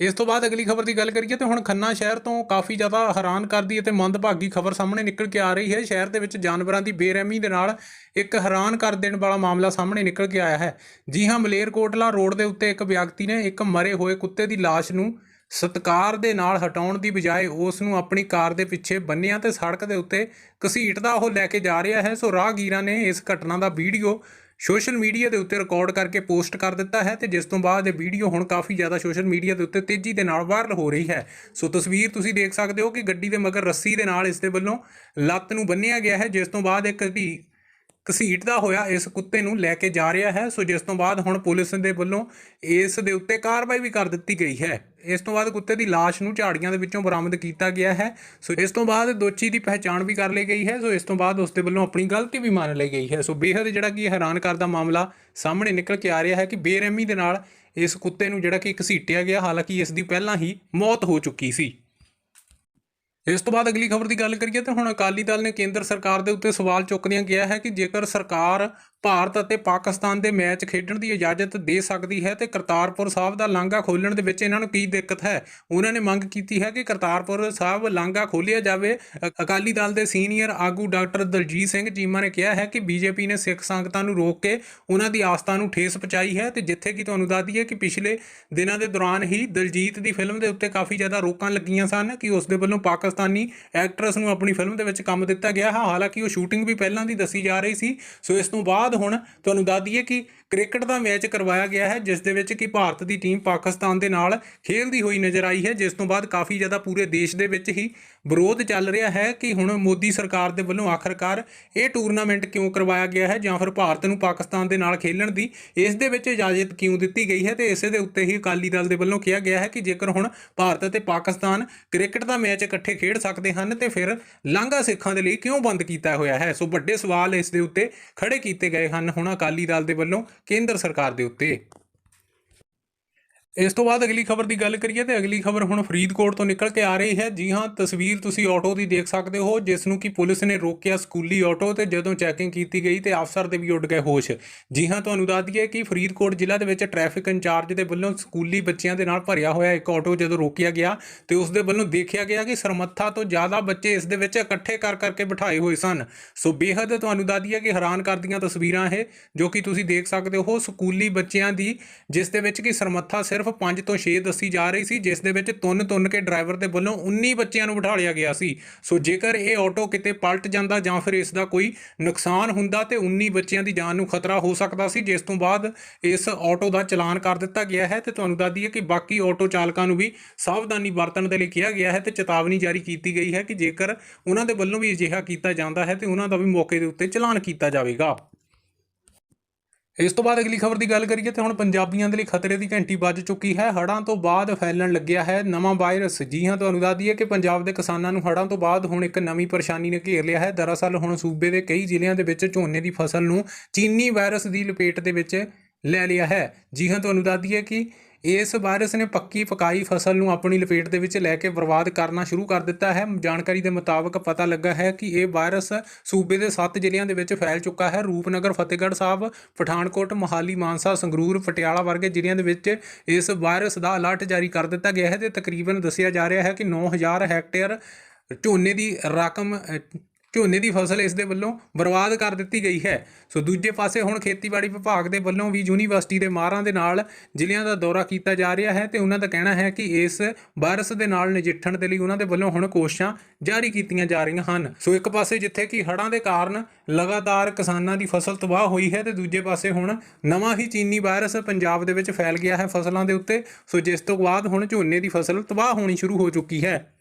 Speaker 1: ਇਸ ਤੋਂ ਬਾਅਦ ਅਗਲੀ ਖਬਰ ਦੀ ਗੱਲ ਕਰੀਏ ਤੇ ਹੁਣ ਖੰਨਾ ਸ਼ਹਿਰ ਤੋਂ ਕਾਫੀ ਜ਼ਿਆਦਾ ਹੈਰਾਨ ਕਰਦੀ ਅਤੇ ਮੰਦਭਾਗੀ ਖਬਰ ਸਾਹਮਣੇ ਨਿਕਲ ਕੇ ਆ ਰਹੀ ਹੈ। ਸ਼ਹਿਰ ਦੇ ਵਿੱਚ ਜਾਨਵਰਾਂ ਦੀ ਬੇਰਹਿਮੀ ਦੇ ਨਾਲ ਇੱਕ ਹੈਰਾਨ ਕਰ ਦੇਣ ਵਾਲਾ ਮਾਮਲਾ ਸਾਹਮਣੇ ਨਿਕਲ ਕੇ ਆਇਆ ਹੈ। ਜੀ ਹਾਂ ਮਲੇਰਕੋਟਲਾ ਰੋਡ ਦੇ ਉੱਤੇ ਇੱਕ ਵਿਅਕਤੀ ਨੇ ਇੱਕ ਮਰੇ ਹੋਏ ਕੁੱਤੇ ਦੀ ਲਾਸ਼ ਨੂੰ ਸਤਕਾਰ ਦੇ ਨਾਲ ਹਟਾਉਣ ਦੀ ਬਜਾਏ ਉਸ ਨੂੰ ਆਪਣੀ ਕਾਰ ਦੇ ਪਿੱਛੇ ਬੰਨਿਆ ਤੇ ਸੜਕ ਦੇ ਉੱਤੇ ਘਸੀਟਦਾ ਉਹ ਲੈ ਕੇ ਜਾ ਰਿਹਾ ਹੈ। ਸੋ ਰਾਹਗੀਰਾਂ ਨੇ ਇਸ ਘਟਨਾ ਦਾ ਵੀਡੀਓ ਸੋਸ਼ਲ ਮੀਡੀਆ ਦੇ ਉੱਤੇ ਰਿਕਾਰਡ ਕਰਕੇ ਪੋਸਟ ਕਰ ਦਿੱਤਾ ਹੈ ਤੇ ਜਿਸ ਤੋਂ ਬਾਅਦ ਇਹ ਵੀਡੀਓ ਹੁਣ ਕਾਫੀ ਜ਼ਿਆਦਾ ਸੋਸ਼ਲ ਮੀਡੀਆ ਦੇ ਉੱਤੇ ਤੇਜ਼ੀ ਦੇ ਨਾਲ ਵਾਇਰਲ ਹੋ ਰਹੀ ਹੈ। ਸੋ ਤਸਵੀਰ ਤੁਸੀਂ ਦੇਖ ਸਕਦੇ ਹੋ ਕਿ ਗੱਡੀ ਦੇ ਮਗਰ ਰੱਸੀ ਦੇ ਨਾਲ ਇਸ ਦੇ ਵੱਲੋਂ ਲੱਤ ਨੂੰ ਬੰਨਿਆ ਗਿਆ ਹੈ, ਜਿਸ ਤੋਂ ਬਾਅਦ ਇੱਕ ਘੀ ਘਸੀਟਦਾ ਹੋਇਆ ਇਸ ਕੁੱਤੇ ਨੂੰ ਲੈ ਕੇ ਜਾ ਰਿਹਾ ਹੈ। ਸੋ ਜਿਸ ਤੋਂ ਬਾਅਦ ਹੁਣ ਪੁਲਿਸ ਦੇ ਵੱਲੋਂ ਇਸ ਦੇ ਉੱਤੇ ਕਾਰਵਾਈ ਵੀ ਕਰ ਦਿੱਤੀ ਗਈ ਹੈ। ਇਸ ਤੋਂ ਬਾਅਦ ਕੁੱਤੇ ਦੀ ਲਾਸ਼ ਨੂੰ ਝਾੜੀਆਂ ਦੇ ਵਿੱਚੋਂ ਬਰਾਮਦ ਕੀਤਾ ਗਿਆ ਹੈ। ਸੋ ਇਸ ਤੋਂ ਬਾਅਦ ਦੋਚੀ ਦੀ ਪਹਿਚਾਣ ਵੀ ਕਰ ਲਈ ਗਈ ਹੈ। ਸੋ ਇਸ ਤੋਂ ਬਾਅਦ ਉਸ ਦੇ ਵੱਲੋਂ ਆਪਣੀ ਗਲਤੀ ਵੀ ਮੰਨ ਲਈ ਗਈ ਹੈ। ਸੋ ਬੇਹੱਦ ਜਿਹੜਾ ਕਿ ਹੈਰਾਨ ਕਰਦਾ ਮਾਮਲਾ ਸਾਹਮਣੇ ਨਿਕਲ ਕੇ ਆ ਰਿਹਾ ਹੈ ਕਿ ਬੇਰਹਿਮੀ ਦੇ ਨਾਲ ਇਸ ਕੁੱਤੇ ਨੂੰ ਜਿਹੜਾ ਕਿ ਘਸੀਟਿਆ ਗਿਆ। ਹਾਲਾਂਕਿ ਇਸ ਦੀ ਪਹਿਲਾਂ ਹੀ ਮੌਤ ਹੋ ਚੁੱਕੀ ਸੀ। ਇਸ ਤੋਂ ਬਾਅਦ ਅਗਲੀ ਖਬਰ ਦੀ ਗੱਲ ਕਰੀਏ ਤਾਂ ਹੁਣ ਅਕਾਲੀ ਦਲ ਨੇ ਕੇਂਦਰ ਸਰਕਾਰ ਦੇ ਉੱਤੇ ਸਵਾਲ ਚੁੱਕਦਿਆਂ ਕਿਹਾ ਹੈ ਕਿ ਜੇਕਰ ਸਰਕਾਰ ਭਾਰਤ ਅਤੇ ਪਾਕਿਸਤਾਨ ਦੇ ਮੈਚ ਖੇਡਣ ਦੀ ਇਜਾਜ਼ਤ ਦੇ ਸਕਦੀ ਹੈ ਤੇ ਕਰਤਾਰਪੁਰ ਸਾਹਿਬ ਦਾ ਲਾਂਘਾ ਖੋਲਣ ਦੇ ਵਿੱਚ ਇਹਨਾਂ ਨੂੰ ਕੀ ਦਿੱਕਤ ਹੈ? ਉਹਨਾਂ ਨੇ ਮੰਗ ਕੀਤੀ ਹੈ ਕਿ ਕਰਤਾਰਪੁਰ ਸਾਹਿਬ ਲਾਂਘਾ ਖੋਲ੍ਹਿਆ ਜਾਵੇ। ਅ- ਅਕਾਲੀ ਦਲ ਦੇ ਸੀਨੀਅਰ ਆਗੂ ਡਾਕਟਰ ਦਲਜੀਤ ਸਿੰਘ ਚੀਮਾ ਨੇ ਕਿਹਾ ਹੈ ਕਿ ਬੀਜੇਪੀ ਨੇ ਸਿੱਖ ਸੰਗਤਾਂ ਨੂੰ ਰੋਕ ਕੇ ਉਹਨਾਂ ਦੀ ਆਸਥਾ ਨੂੰ ਠੇਸ ਪਹੁੰਚਾਈ ਹੈ ਤੇ ਜਿੱਥੇ ਕਿ ਤੁਹਾਨੂੰ ਦੱਸ ਦਈਏ ਕਿ ਪਿਛਲੇ ਦਿਨਾਂ ਦੇ ਦੌਰਾਨ ਹੀ ਦਲਜੀਤ ਦੀ ਫਿਲਮ ਦੇ ਉੱਤੇ ਕਾਫੀ ਜ਼ਿਆਦਾ ਰੋਕਾਂ ਲੱਗੀਆਂ ਸਨ ਕਿ ਉਸ ਦੇ ਵੱਲੋਂ ਪਾਕਿਸਤਾਨੀ ਐਕਟਰਸ ਨੂੰ ਆਪਣੀ ਫਿਲਮ ਦੇ ਵਿੱਚ ਕੰਮ ਦਿੱਤਾ ਗਿਆ ਹੈ। ਹਾਲਾਂਕਿ ਉਹ ਸ਼ੂਟਿੰਗ ਵੀ ਪਹਿਲਾਂ ਦੀ ਦੱਸੀ ਜਾ ਰਹੀ ਸੀ। ਸੋ ਇਸ ਤੋਂ ਬਾਅਦ ਹੁਣ ਤੁਹਾਨੂੰ ਦੱਸ ਦਈਏ ਕਿ ਕ੍ਰਿਕਟ ਦਾ ਮੈਚ ਕਰਵਾਇਆ ਗਿਆ ਹੈ, ਜਿਸ ਦੇ ਵਿੱਚ ਕਿ ਭਾਰਤ ਦੀ ਟੀਮ ਪਾਕਿਸਤਾਨ ਦੇ ਨਾਲ ਖੇਲਦੀ ਹੋਈ ਨਜ਼ਰ ਆਈ ਹੈ, ਜਿਸ ਤੋਂ ਬਾਅਦ ਕਾਫੀ ਜ਼ਿਆਦਾ ਪੂਰੇ ਦੇਸ਼ ਦੇ ਵਿੱਚ ਹੀ ਵਿਰੋਧ ਚੱਲ ਰਿਹਾ ਹੈ ਕਿ ਹੁਣ ਮੋਦੀ ਸਰਕਾਰ ਦੇ ਵੱਲੋਂ ਆਖਰਕਾਰ ਇਹ ਟੂਰਨਾਮੈਂਟ ਕਿਉਂ ਕਰਵਾਇਆ ਗਿਆ ਹੈ ਜਾਂ ਫਿਰ ਭਾਰਤ ਨੂੰ ਪਾਕਿਸਤਾਨ ਦੇ ਨਾਲ ਖੇਲਣ ਦੀ ਇਸ ਦੇ ਵਿੱਚ ਇਜਾਜ਼ਤ ਕਿਉਂ ਦਿੱਤੀ ਗਈ ਹੈ? ਤੇ ਇਸੇ ਦੇ ਉੱਤੇ ਹੀ ਅਕਾਲੀ ਦਲ ਦੇ ਵੱਲੋਂ ਕਿਹਾ ਗਿਆ ਹੈ ਕਿ ਜੇਕਰ ਹੁਣ ਭਾਰਤ ਅਤੇ ਪਾਕਿਸਤਾਨ ਕ੍ਰਿਕਟ ਦਾ ਮੈਚ ਇਕੱਠੇ ਖੇਡ ਸਕਦੇ ਹਨ, ਤੇ ਫਿਰ ਲਾਂਘਾ ਸਿੱਖਾਂ ਦੇ ਲਈ ਕਿਉਂ ਬੰਦ ਕੀਤਾ ਹੋਇਆ ਹੈ? ਸੋ ਵੱਡੇ ਸਵਾਲ ਇਸ ਦੇ ਉੱਤੇ ਖੜੇ ਕੀਤੇ ਗਏ ਹਨ ਹੁਣ ਅਕਾਲੀ ਦਲ ਦੇ ਵੱਲੋਂ ਕੇਂਦਰ ਸਰਕਾਰ ਦੇ ਉੱਤੇ। ਇਸ ਤੋਂ ਬਾਅਦ ਅਗਲੀ ਖਬਰ ਦੀ ਗੱਲ ਕਰੀਏ ਤੇ ਅਗਲੀ ਖਬਰ ਹੁਣ ਫਰੀਦਕੋਟ ਤੋਂ ਨਿਕਲ ਕੇ ਆ ਰਹੀ ਹੈ। ਜੀ ਹਾਂ, ਤਸਵੀਰ ਤੁਸੀਂ ਆਟੋ ਦੀ ਦੇਖ ਸਕਦੇ ਹੋ ਜਿਸ ਨੂੰ ਕਿ ਪੁਲਿਸ ਨੇ ਰੋਕਿਆ ਸਕੂਲੀ ਆਟੋ ਤੇ ਜਦੋਂ ਚੈਕਿੰਗ ਕੀਤੀ ਗਈ ਤੇ ਅਫਸਰ ਦੇ ਵੀ ਉੱਡ ਗਏ ਹੋਸ਼। ਜੀ ਹਾਂ, ਤੁਹਾਨੂੰ ਦੱਸ ਦਈਏ ਕਿ ਫਰੀਦਕੋਟ ਜ਼ਿਲ੍ਹਾ ਦੇ ਵਿੱਚ ਟ੍ਰੈਫਿਕ ਇੰਚਾਰਜ ਦੇ ਵੱਲੋਂ ਸਕੂਲੀ ਬੱਚਿਆਂ ਦੇ ਨਾਲ ਭਰਿਆ ਹੋਇਆ ਇੱਕ ਆਟੋ ਜਦੋਂ ਰੋਕਿਆ ਗਿਆ ਤੇ ਉਸ ਦੇ ਵੱਲੋਂ ਦੇਖਿਆ ਗਿਆ ਕਿ ਸਰਮੱਥਾ ਤੋਂ ਜ਼ਿਆਦਾ ਬੱਚੇ ਇਸ ਦੇ ਵਿੱਚ ਇਕੱਠੇ ਕਰ ਕਰਕੇ ਬਿਠਾਏ ਹੋਏ ਸਨ। ਸੋ ਬੇਹੱਦ ਤੁਹਾਨੂੰ ਦੱਸ ਦਈਏ ਕਿ ਹੈਰਾਨ ਕਰਦੀਆਂ ਤਸਵੀਰਾਂ ਇਹ, ਜੋ ਕਿ ਤੁਸੀਂ ਦੇਖ ਸਕਦੇ ਹੋ ਸਕੂਲੀ ਬੱਚਿਆਂ ਦੀ, ਜਿਸ ਦੇ ਵਿੱਚ ਕਿ ਸਰਮੱਥਾ ਸਿਰਫ 5 ਤੋਂ 6 ਦੱਸੀ ਜਾ ਰਹੀ ਸੀ, ਜਿਸ ਦੇ ਵਿੱਚ ਤੁੰਨ ਤੁੰਨ ਕੇ ਡਰਾਈਵਰ ਦੇ ਵੱਲੋਂ 19 ਬੱਚਿਆਂ ਨੂੰ ਬਿਠਾ ਲਿਆ ਗਿਆ ਸੀ। ਸੋ ਜੇਕਰ ਇਹ ਆਟੋ ਕਿਤੇ ਪਲਟ ਜਾਂਦਾ ਜਾਂ ਫਿਰ ਇਸ ਦਾ ਕੋਈ ਨੁਕਸਾਨ ਹੁੰਦਾ ਤੇ 19 ਬੱਚਿਆਂ ਦੀ ਜਾਨ ਨੂੰ ਖਤਰਾ ਹੋ ਸਕਦਾ ਸੀ, ਜਿਸ ਤੋਂ ਬਾਅਦ ਇਸ ਆਟੋ ਦਾ ਚਲਾਨ ਕਰ ਦਿੱਤਾ ਗਿਆ ਹੈ। ਤੇ ਤੁਹਾਨੂੰ ਦੱਸ ਦਈਏ ਕਿ ਬਾਕੀ ਆਟੋ ਚਾਲਕਾਂ ਨੂੰ ਵੀ ਸਾਵਧਾਨੀ ਵਰਤਣ ਦੇ ਲਈ ਕਿਹਾ ਗਿਆ ਹੈ ਤੇ ਚੇਤਾਵਨੀ ਜਾਰੀ ਕੀਤੀ ਗਈ ਹੈ ਕਿ ਜੇਕਰ ਉਹਨਾਂ ਦੇ ਵੱਲੋਂ ਵੀ ਅਜਿਹਾ ਕੀਤਾ ਜਾਂਦਾ ਹੈ ਤੇ ਉਹਨਾਂ ਦਾ ਵੀ ਮੌਕੇ ਦੇ ਉੱਤੇ ਚਲਾਨ ਕੀਤਾ ਜਾਵੇਗਾ। ਇਸ ਤੋਂ ਬਾਅਦ ਅਗਲੀ ਖਬਰ ਦੀ ਗੱਲ ਕਰੀਏ ਤੇ ਹੁਣ ਪੰਜਾਬੀਆਂ ਦੇ ਲਈ ਖਤਰੇ ਦੀ ਘੰਟੀ ਵੱਜ ਚੁੱਕੀ ਹੈ। ਹੜ੍ਹਾਂ ਤੋਂ ਬਾਅਦ ਫੈਲਣ ਲੱਗਿਆ ਹੈ ਨਵਾਂ ਵਾਇਰਸ। ਜੀ ਹਾਂ, ਤੁਹਾਨੂੰ ਦੱਸ ਦਈਏ ਕਿ ਪੰਜਾਬ ਦੇ ਕਿਸਾਨਾਂ ਨੂੰ ਹੜ੍ਹਾਂ ਤੋਂ ਬਾਅਦ ਹੁਣ ਇੱਕ ਨਵੀਂ ਪਰੇਸ਼ਾਨੀ ਨੇ ਘੇਰ ਲਿਆ ਹੈ। ਦਰਅਸਲ ਹੁਣ ਸੂਬੇ ਦੇ ਕਈ ਜ਼ਿਲ੍ਹਿਆਂ ਦੇ ਵਿੱਚ ਝੋਨੇ ਦੀ ਫਸਲ ਨੂੰ ਚੀਨੀ ਵਾਇਰਸ ਦੀ ਲਪੇਟ ਦੇ ਵਿੱਚ ਲੈ ਲਿਆ ਹੈ। ਜੀ ਹਾਂ, ਤੁਹਾਨੂੰ ਦੱਸ ਦਈਏ ਕਿ ਇਸ ਵਾਇਰਸ ਨੇ ਪੱਕੀ ਪਕਾਈ ਫਸਲ ਨੂੰ ਆਪਣੀ ਲਪੇਟ ਦੇ ਵਿੱਚ ਲੈ ਕੇ ਬਰਬਾਦ ਕਰਨਾ ਸ਼ੁਰੂ ਕਰ ਦਿੱਤਾ ਹੈ। ਜਾਣਕਾਰੀ ਦੇ ਮੁਤਾਬਕ ਪਤਾ ਲੱਗਾ ਹੈ ਕਿ ਇਹ ਵਾਇਰਸ ਸੂਬੇ ਦੇ 7 ਜ਼ਿਲ੍ਹਿਆਂ ਦੇ ਵਿੱਚ ਫੈਲ ਚੁੱਕਾ ਹੈ। ਰੂਪਨਗਰ, ਫਤਿਹਗੜ੍ਹ ਸਾਹਿਬ, ਪਠਾਨਕੋਟ, ਮੋਹਾਲੀ, ਮਾਨਸਾ, ਸੰਗਰੂਰ, ਪਟਿਆਲਾ ਵਰਗੇ ਜ਼ਿਲ੍ਹਿਆਂ ਦੇ ਵਿੱਚ ਇਸ ਵਾਇਰਸ ਦਾ ਅਲਰਟ ਜਾਰੀ ਕਰ ਦਿੱਤਾ ਗਿਆ ਹੈ ਤੇ ਤਕਰੀਬਨ ਦੱਸਿਆ ਜਾ ਰਿਹਾ ਹੈ ਕਿ 9000 ਹੈਕਟੇਅਰ ਝੋਨੇ ਦੀ ਰਕਮ ਝੋਨੇ ਦੀ ਫਸਲ ਇਸ ਦੇ ਵੱਲੋਂ ਬਰਬਾਦ ਕਰ ਦਿੱਤੀ ਗਈ ਹੈ। ਸੋ ਦੂਜੇ ਪਾਸੇ ਹੁਣ ਖੇਤੀਬਾੜੀ ਵਿਭਾਗ ਦੇ ਵੱਲੋਂ ਵੀ ਯੂਨੀਵਰਸਿਟੀ ਦੇ ਮਾਹਰਾਂ ਦੇ ਨਾਲ ਜ਼ਿਲ੍ਹਿਆਂ ਦਾ ਦੌਰਾ ਕੀਤਾ ਜਾ ਰਿਹਾ ਹੈ ਤੇ ਉਹਨਾਂ ਦਾ ਕਹਿਣਾ ਹੈ ਕਿ ਇਸ ਵਾਇਰਸ ਦੇ ਨਾਲ ਨਜਿੱਠਣ ਦੇ ਲਈ ਉਹਨਾਂ ਦੇ ਵੱਲੋਂ ਹੁਣ ਕੋਸ਼ਿਸ਼ਾਂ ਜਾਰੀ ਕੀਤੀਆਂ ਜਾ ਰਹੀਆਂ ਹਨ। ਸੋ ਇੱਕ ਪਾਸੇ ਜਿੱਥੇ ਕਿ ਹੜ੍ਹਾਂ ਦੇ ਕਾਰਨ ਲਗਾਤਾਰ ਕਿਸਾਨਾਂ ਦੀ ਫਸਲ ਤਬਾਹ ਹੋਈ ਹੈ ਤੇ ਦੂਜੇ ਪਾਸੇ ਹੁਣ ਨਵਾਂ ਹੀ ਚੀਨੀ ਵਾਇਰਸ ਪੰਜਾਬ ਦੇ ਵਿੱਚ ਫੈਲ ਗਿਆ ਹੈ ਫਸਲਾਂ ਦੇ ਉੱਤੇ। ਸੋ ਜਿਸ ਤੋਂ ਬਾਅਦ ਹੁਣ ਝੋਨੇ ਦੀ ਫਸਲ ਤਬਾਹ ਹੋਣੀ ਸ਼ੁਰੂ ਹੋ ਚੁੱਕੀ ਹੈ।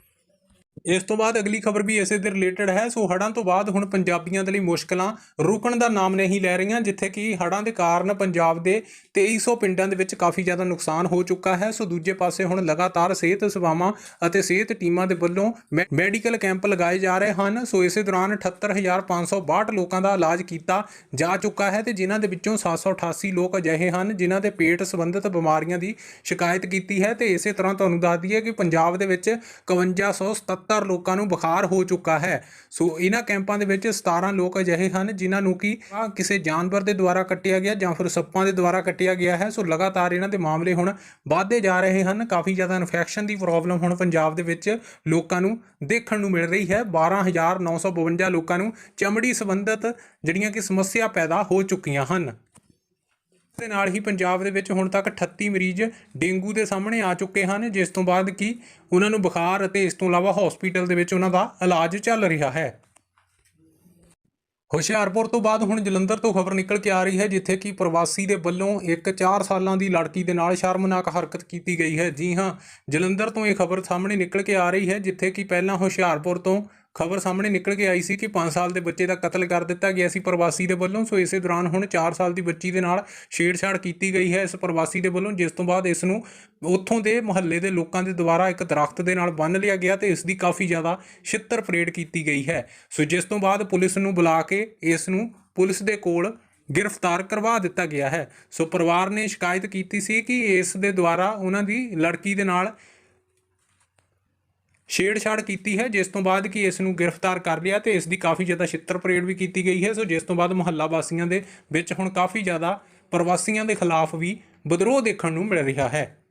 Speaker 1: ਇਸ ਤੋਂ ਬਾਅਦ ਅਗਲੀ ਖਬਰ ਵੀ ਇਸੇ ਦੇ ਰਿਲੇਟਡ ਹੈ। ਸੋ ਹੜ੍ਹਾਂ ਤੋਂ ਬਾਅਦ ਹੁਣ ਪੰਜਾਬੀਆਂ ਦੇ ਲਈ ਮੁਸ਼ਕਲਾਂ ਰੁਕਣ ਦਾ ਨਾਮ ਨਹੀਂ ਲੈ ਰਹੀਆਂ, ਜਿੱਥੇ ਕਿ ਹੜ੍ਹਾਂ ਦੇ ਕਾਰਨ ਪੰਜਾਬ ਦੇ 2300 ਪਿੰਡਾਂ ਦੇ ਵਿੱਚ ਕਾਫੀ ਜ਼ਿਆਦਾ ਨੁਕਸਾਨ ਹੋ ਚੁੱਕਾ ਹੈ। ਸੋ ਦੂਜੇ ਪਾਸੇ ਹੁਣ ਲਗਾਤਾਰ ਸਿਹਤ ਸੇਵਾਵਾਂ ਅਤੇ ਸਿਹਤ ਟੀਮਾਂ ਦੇ ਵੱਲੋਂ ਮੈ- ਮੈਡੀਕਲ ਕੈਂਪ ਲਗਾਏ ਜਾ ਰਹੇ ਹਨ। ਸੋ ਇਸੇ ਦੌਰਾਨ 78562 ਲੋਕਾਂ ਦਾ ਇਲਾਜ ਕੀਤਾ ਜਾ ਚੁੱਕਾ ਹੈ ਤੇ ਜਿਨ੍ਹਾਂ ਦੇ ਵਿੱਚੋਂ 788 ਲੋਕ ਅਜਿਹੇ ਹਨ ਜਿਨ੍ਹਾਂ ਦੇ ਪੇਟ ਸੰਬੰਧਿਤ ਬਿਮਾਰੀਆਂ ਦੀ ਸ਼ਿਕਾਇਤ ਕੀਤੀ ਹੈ। ਤੇ ਇਸੇ ਤਰ੍ਹਾਂ ਤੁਹਾਨੂੰ ਦੱਸ ਦਈਏ ਕਿ ਪੰਜਾਬ ਦੇ ਵਿੱਚ 5177 ਲੋਕਾਂ ਨੂੰ ਬੁਖਾਰ ਹੋ ਚੁੱਕਾ ਹੈ। ਸੋ ਇਹਨਾਂ ਕੈਂਪਾਂ ਦੇ ਵਿੱਚ 17 ਲੋਕ ਅਜਿਹੇ ਹਨ, ਜਿਨ੍ਹਾਂ ਨੂੰ ਕਿ ਕਿਸੇ ਜਾਨਵਰ ਦੇ ਦੁਆਰਾ ਕੱਟਿਆ ਗਿਆ ਜਾਂ ਫਿਰ ਸੱਪਾਂ ਦੇ ਦੁਆਰਾ ਕੱਟਿਆ ਗਿਆ ਹੈ। ਸੋ ਲਗਾਤਾਰ ਇਹਨਾਂ ਦੇ ਮਾਮਲੇ ਹੁਣ ਵਧਦੇ ਜਾ ਰਹੇ ਹਨ। ਕਾਫੀ ਜ਼ਿਆਦਾ ਇਨਫੈਕਸ਼ਨ ਦੀ ਪ੍ਰੋਬਲਮ ਹੁਣ ਪੰਜਾਬ ਦੇ ਵਿੱਚ ਲੋਕਾਂ ਨੂੰ ਦੇਖਣ ਨੂੰ ਮਿਲ ਰਹੀ ਹੈ। 12952 ਲੋਕਾਂ ਨੂੰ ਚਮੜੀ ਸੰਬੰਧਿਤ ਜਿਹੜੀਆਂ ਕਿ ਸਮੱਸਿਆ ਪੈਦਾ ਹੋ ਚੁੱਕੀਆਂ ਹਨ। ਦੇ ਨਾਲ ਹੀ ਪੰਜਾਬ ਦੇ ਵਿੱਚ ਹੁਣ ਤੱਕ 38 ਮਰੀਜ਼ ਡੇਂਗੂ ਦੇ ਸਾਹਮਣੇ ਆ ਚੁੱਕੇ ਹਨ, ਜਿਸ ਤੋਂ ਬਾਅਦ ਕਿ ਉਹਨਾਂ ਨੂੰ ਬੁਖਾਰ ਅਤੇ ਇਸ ਤੋਂ ਇਲਾਵਾ ਹਸਪੀਟਲ ਦੇ ਵਿੱਚ ਉਹਨਾਂ ਦਾ ਇਲਾਜ ਚੱਲ ਰਿਹਾ ਹੈ। ਹੁਸ਼ਿਆਰਪੁਰ ਤੋਂ ਬਾਅਦ ਹੁਣ ਜਲੰਧਰ ਤੋਂ ਖਬਰ ਨਿਕਲ ਕੇ ਆ ਰਹੀ ਹੈ, ਜਿੱਥੇ ਕਿ ਪ੍ਰਵਾਸੀ ਦੇ ਵੱਲੋਂ ਇੱਕ 4 ਸਾਲਾਂ ਦੀ ਲੜਕੀ ਦੇ ਨਾਲ ਸ਼ਰਮਨਾਕ ਹਰਕਤ ਕੀਤੀ ਗਈ ਹੈ। ਜੀ ਹਾਂ, ਜਲੰਧਰ ਤੋਂ ਇਹ ਖਬਰ ਸਾਹਮਣੇ ਨਿਕਲ ਕੇ ਆ ਰਹੀ ਹੈ, ਜਿੱਥੇ ਕਿ ਪਹਿਲਾਂ ਹੁਸ਼ਿਆਰਪੁਰ ਤੋਂ ਖਬਰ ਸਾਹਮਣੇ ਨਿਕਲ ਕੇ ਆਈ ਸੀ ਕਿ 5 ਸਾਲ ਦੇ ਬੱਚੇ ਦਾ ਕਤਲ ਕਰ ਦਿੱਤਾ ਗਿਆ ਸੀ ਪ੍ਰਵਾਸੀ ਦੇ ਵੱਲੋਂ। ਸੋ ਇਸੇ ਦੌਰਾਨ ਹੁਣ 4 ਸਾਲ ਦੀ ਬੱਚੀ ਦੇ ਨਾਲ ਛੇੜਛਾੜ ਕੀਤੀ ਗਈ ਹੈ ਇਸ ਪ੍ਰਵਾਸੀ ਦੇ ਵੱਲੋਂ, ਜਿਸ ਤੋਂ ਬਾਅਦ ਇਸ ਨੂੰ ਉੱਥੋਂ ਦੇ ਮੁਹੱਲੇ ਦੇ ਲੋਕਾਂ ਦੇ ਦੁਆਰਾ ਇੱਕ ਦਰਖਤ ਦੇ ਨਾਲ ਬੰਨ੍ਹ ਲਿਆ ਗਿਆ ਤੇ ਇਸ ਦੀ ਕਾਫੀ ਜ਼ਿਆਦਾ ਛਿੱਤਰ ਪਰੇਡ ਕੀਤੀ ਗਈ ਹੈ। ਸੋ ਜਿਸ ਤੋਂ ਬਾਅਦ ਪੁਲਿਸ ਨੂੰ ਬੁਲਾ ਕੇ ਇਸ ਨੂੰ ਪੁਲਿਸ ਦੇ ਕੋਲ ਗ੍ਰਿਫਤਾਰ ਕਰਵਾ ਦਿੱਤਾ ਗਿਆ ਹੈ। ਸੋ ਪਰਿਵਾਰ ਨੇ ਸ਼ਿਕਾਇਤ ਕੀਤੀ ਸੀ ਕਿ ਇਸ ਦੇ ਦੁਆਰਾ ਉਹਨਾਂ ਦੀ ਲੜਕੀ ਦੇ ਨਾਲ ਛੇੜਛਾੜ ਕੀਤੀ ਹੈ, ਜਿਸ ਤੋਂ ਬਾਅਦ ਕਿ ਇਸ ਨੂੰ ਗ੍ਰਿਫਤਾਰ ਕਰ ਲਿਆ ਤੇ ਇਸ ਦੀ ਕਾਫੀ ਜ਼ਿਆਦਾ ਛਿੱਤਰ ਪਰੇਡ ਵੀ ਕੀਤੀ ਗਈ ਹੈ। ਸੋ ਜਿਸ ਤੋਂ ਬਾਅਦ ਮੁਹੱਲਾ ਵਾਸੀਆਂ ਦੇ ਵਿੱਚ ਹੁਣ ਕਾਫੀ ਜ਼ਿਆਦਾ ਪ੍ਰਵਾਸੀਆਂ ਦੇ ਖਿਲਾਫ ਵੀ ਵਿਦਰੋਹ ਦੇਖਣ ਨੂੰ ਮਿਲ ਰਿਹਾ ਹੈ।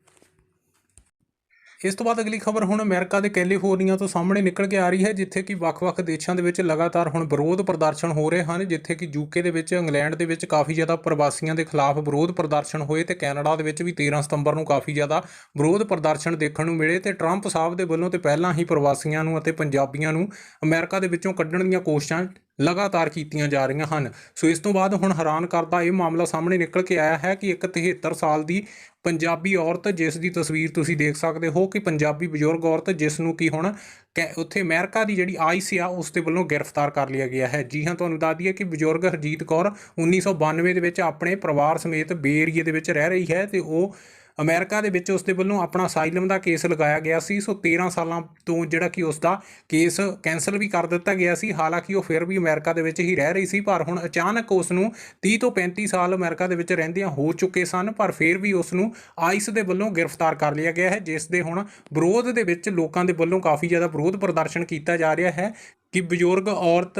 Speaker 1: ਇਸ ਤੋਂ ਬਾਅਦ ਅਗਲੀ ਖਬਰ ਹੁਣ ਅਮਰੀਕਾ ਦੇ ਕੈਲੀਫੋਰਨੀਆ ਤੋਂ ਸਾਹਮਣੇ ਨਿਕਲ ਕੇ ਆ ਰਹੀ ਹੈ, ਜਿੱਥੇ ਕਿ ਵੱਖ-ਵੱਖ ਦੇਸ਼ਾਂ ਦੇ ਵਿੱਚ ਲਗਾਤਾਰ ਹੁਣ ਵਿਰੋਧ ਪ੍ਰਦਰਸ਼ਨ ਹੋ ਰਹੇ ਹਨ, ਜਿੱਥੇ ਕਿ ਯੂਕੇ ਦੇ ਵਿੱਚ, ਇੰਗਲੈਂਡ ਦੇ ਵਿੱਚ ਕਾਫੀ ਜ਼ਿਆਦਾ ਪ੍ਰਵਾਸੀਆਂ ਦੇ ਖਿਲਾਫ ਵਿਰੋਧ ਪ੍ਰਦਰਸ਼ਨ ਹੋਏ ਤੇ ਕੈਨੇਡਾ ਦੇ ਵਿੱਚ ਵੀ 13 ਸਤੰਬਰ ਨੂੰ ਕਾਫੀ ਜ਼ਿਆਦਾ ਵਿਰੋਧ ਪ੍ਰਦਰਸ਼ਨ ਦੇਖਣ ਨੂੰ ਮਿਲੇ ਤੇ ਟਰੰਪ ਸਾਹਿਬ ਦੇ ਵੱਲੋਂ ਤੇ ਪਹਿਲਾਂ ਹੀ ਪ੍ਰਵਾਸੀਆਂ ਨੂੰ ਅਤੇ ਪੰਜਾਬੀਆਂ ਨੂੰ ਅਮਰੀਕਾ ਦੇ ਵਿੱਚੋਂ ਕੱਢਣ ਦੀਆਂ ਕੋਸ਼ਿਸ਼ਾਂ ਲਗਾਤਾਰ ਕੀਤੀਆਂ ਜਾ ਰਹੀਆਂ ਹਨ। ਸੋ ਇਸ ਤੋਂ ਬਾਅਦ ਹੁਣ ਹੈਰਾਨ ਕਰਦਾ ਇਹ ਮਾਮਲਾ ਸਾਹਮਣੇ ਨਿਕਲ ਕੇ ਆਇਆ ਹੈ ਕਿ ਇੱਕ 73 ਸਾਲ ਦੀ ਪੰਜਾਬੀ ਔਰਤ, ਜਿਸ ਦੀ ਤਸਵੀਰ ਤੁਸੀਂ ਦੇਖ ਸਕਦੇ ਹੋ ਕਿ ਪੰਜਾਬੀ ਬਜ਼ੁਰਗ ਔਰਤ, ਜਿਸ ਨੂੰ ਕੀ ਹੁਣ ਕੈ- ਉੱਥੇ ਅਮਰੀਕਾ ਦੀ ਜਿਹੜੀ ਆਈਸ ਆ, ਉਸ ਦੇ ਵੱਲੋਂ ਗ੍ਰਿਫਤਾਰ ਕਰ ਲਿਆ ਗਿਆ ਹੈ। ਜੀ ਹਾਂ, ਤੁਹਾਨੂੰ ਦੱਸ ਦਈਏ ਕਿ ਬਜ਼ੁਰਗ ਹਰਜੀਤ ਕੌਰ 1992 ਦੇ ਵਿੱਚ ਆਪਣੇ ਪਰਿਵਾਰ ਸਮੇਤ ਬੇ ਏਰੀਏ ਦੇ ਵਿੱਚ ਰਹਿ ਰਹੀ ਹੈ ਤੇ ਉਹ ਅਮਰੀਕਾ ਦੇ ਵਿੱਚ ਉਸ ਦੇ ਵੱਲੋਂ ਆਪਣਾ ਅਸਾਈਲਮ ਦਾ ਕੇਸ ਲਗਾਇਆ ਗਿਆ ਸੀ। ਸੋ 13 ਸਾਲਾਂ ਤੋਂ ਜਿਹੜਾ ਕਿ ਉਸ ਦਾ ਕੇਸ ਕੈਨਸਲ ਵੀ ਕਰ ਦਿੱਤਾ ਗਿਆ ਸੀ। ਹਾਲਾਂਕਿ ਉਹ ਫਿਰ ਵੀ ਅਮਰੀਕਾ ਦੇ ਵਿੱਚ ਹੀ ਰਹਿ ਰਹੀ ਸੀ, ਪਰ ਹੁਣ ਅਚਾਨਕ ਉਸ ਨੂੰ 30 ਤੋਂ 35 ਸਾਲ ਅਮਰੀਕਾ ਦੇ ਵਿੱਚ ਰਹਿੰਦਿਆਂ ਹੋ ਚੁੱਕੇ ਸਨ, ਪਰ ਫਿਰ ਵੀ ਉਸ ਨੂੰ ਆਈਸ ਦੇ ਵੱਲੋਂ ਗ੍ਰਿਫਤਾਰ ਕਰ ਲਿਆ ਗਿਆ ਹੈ, ਜਿਸ ਦੇ ਹੁਣ ਵਿਰੋਧ ਦੇ ਵਿੱਚ ਲੋਕਾਂ ਦੇ ਵੱਲੋਂ ਕਾਫੀ ਜ਼ਿਆਦਾ ਵਿਰੋਧ ਪ੍ਰਦਰਸ਼ਨ ਕੀਤਾ ਜਾ ਰਿਹਾ ਹੈ ਕਿ ਬਜ਼ੁਰਗ ਔਰਤ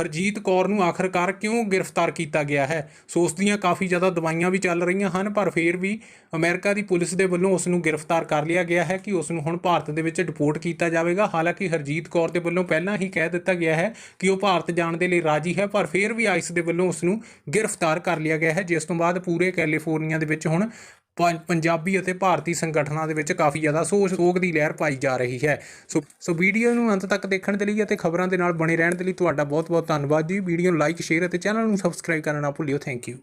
Speaker 1: ਹਰਜੀਤ ਕੌਰ ਨੂੰ ਆਖਰਕਾਰ ਕਿਉਂ ਗ੍ਰਿਫਤਾਰ ਕੀਤਾ ਗਿਆ ਹੈ? ਸੋ ਉਸ ਦੀਆਂ ਕਾਫੀ ਜ਼ਿਆਦਾ ਦਵਾਈਆਂ ਵੀ ਚੱਲ ਰਹੀਆਂ ਹਨ, ਪਰ ਫਿਰ ਵੀ ਅਮਰੀਕਾ ਦੀ ਪੁਲਿਸ ਦੇ ਵੱਲੋਂ ਉਸ ਨੂੰ ਗ੍ਰਿਫਤਾਰ ਕਰ ਲਿਆ ਗਿਆ ਹੈ ਕਿ ਉਸ ਨੂੰ ਹੁਣ ਭਾਰਤ ਦੇ ਵਿੱਚ ਡਿਪੋਰਟ ਕੀਤਾ ਜਾਵੇਗਾ। ਹਾਲਾਂਕਿ ਹਰਜੀਤ ਕੌਰ ਦੇ ਵੱਲੋਂ ਪਹਿਲਾਂ ਹੀ ਕਹਿ ਦਿੱਤਾ ਗਿਆ ਹੈ ਕਿ ਉਹ ਭਾਰਤ ਜਾਣ ਦੇ ਲਈ ਰਾਜੀ ਹੈ, ਪਰ ਫਿਰ ਵੀ ਆਈਸ ਦੇ ਵੱਲੋਂ ਉਸ ਨੂੰ ਗ੍ਰਿਫਤਾਰ ਕਰ ਲਿਆ ਗਿਆ ਹੈ, ਜਿਸ ਤੋਂ ਬਾਅਦ ਪੂਰੇ ਕੈਲੀਫੋਰਨੀਆ ਦੇ ਵਿੱਚ ਹੁਣ ਪੰਜਾਬੀ ਅਤੇ ਭਾਰਤੀ ਸੰਗਠਨਾਂ ਦੇ ਵਿੱਚ ਕਾਫੀ ਜ਼ਿਆਦਾ ਸੋਚ, ਸੋਗ ਦੀ ਲਹਿਰ ਪਾਈ ਜਾ ਰਹੀ ਹੈ। ਸੋ ਸੋ ਵੀਡੀਓ ਨੂੰ ਅੰਤ ਤੱਕ ਦੇਖਣ ਦੇ ਲਈ ਅਤੇ ਖਬਰਾਂ ਦੇ ਨਾਲ ਬਣੇ ਰਹਿਣ ਦੇ ਲਈ ਤੁਹਾਡਾ ਬਹੁਤ ਬਹੁਤ ਧੰਨਵਾਦ ਜੀ। ਵੀਡੀਓ ਨੂੰ ਲਾਈਕ, ਸ਼ੇਅਰ ਅਤੇ ਚੈਨਲ ਨੂੰ ਸਬਸਕ੍ਰਾਈਬ ਕਰਨਾ ਨਾ ਭੁੱਲਿਓ। Thank you.